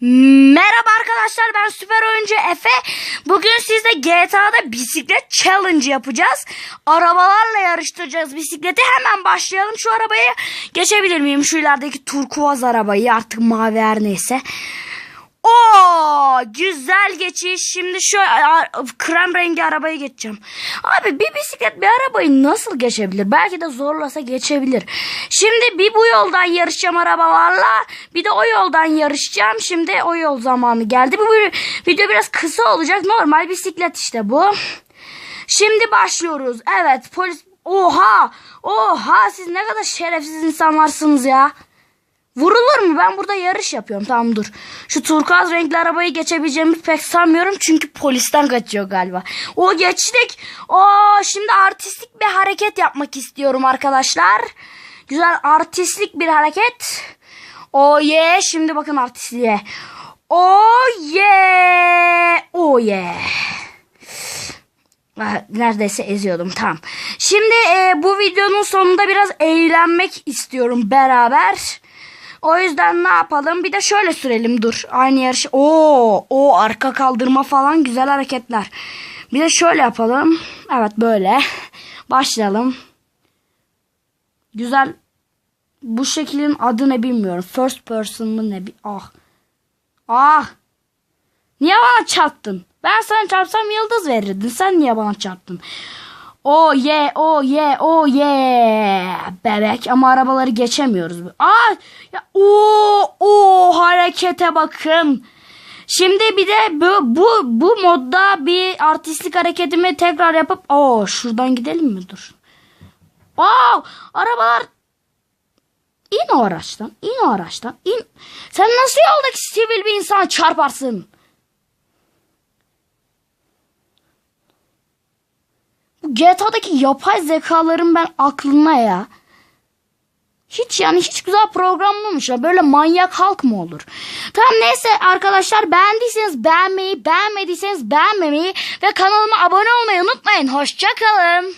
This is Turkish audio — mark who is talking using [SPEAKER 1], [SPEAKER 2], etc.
[SPEAKER 1] Merhaba arkadaşlar ben süper oyuncu Efe. Bugün sizle GTA'da bisiklet challenge yapacağız. Arabalarla yarıştıracağız bisikleti. Hemen başlayalım. Şu arabayı geçebilir miyim? Şu ilerideki turkuaz arabayı artık mavi her neyse. Oo güzel geçiş. Şimdi şu krem rengi arabayı geçeceğim. Abi bir bisiklet bir arabayı nasıl geçebilir? Belki de zorlasa geçebilir. Şimdi bir bu yoldan yarışacağım arabalarla. Bir de o yoldan yarışacağım. Şimdi o yol zamanı geldi. Bu video biraz kısa olacak. Normal bisiklet işte bu. Şimdi başlıyoruz. Evet polis... Oha! Oha siz ne kadar şerefsiz insanlarsınız ya. Vurulur mu? Ben burada yarış yapıyorum. Tamam dur. Şu turkuaz renkli arabayı geçebileceğimi pek sanmıyorum. Çünkü polisten kaçıyor galiba. O geçtik. O şimdi artistik bir hareket yapmak istiyorum arkadaşlar. Güzel artistik bir hareket. O ye. Şimdi bakın artistliğe. O ye. O ye. Ah, Neredeyse eziyordum tamam. Şimdi e, bu videonun sonunda biraz eğlenmek istiyorum beraber. O yüzden ne yapalım? Bir de şöyle sürelim dur. Aynı yarışı. Oo, o arka kaldırma falan güzel hareketler. Bir de şöyle yapalım. Evet böyle. Başlayalım. Güzel. Bu şeklin adı ne bilmiyorum. First person mı ne? Ah. Ah. Niye bana çarptın? Ben sana çarpsam yıldız verirdin. Sen niye bana çarptın? O ye o ye o ye bebek ama arabaları geçemiyoruz. Aa ya o o harekete bakın. Şimdi bir de bu bu bu modda bir artistlik hareketimi tekrar yapıp o şuradan gidelim mi dur. Aa arabalar in o araçtan in o araçtan in. Sen nasıl yoldaki sivil bir insana çarparsın? GTA'daki yapay zekaların ben aklına ya. Hiç yani hiç güzel programlamışlar. Böyle manyak halk mı olur? Tamam neyse arkadaşlar beğendiyseniz beğenmeyi, beğenmediyseniz beğenmemeyi ve kanalıma abone olmayı unutmayın. Hoşçakalın.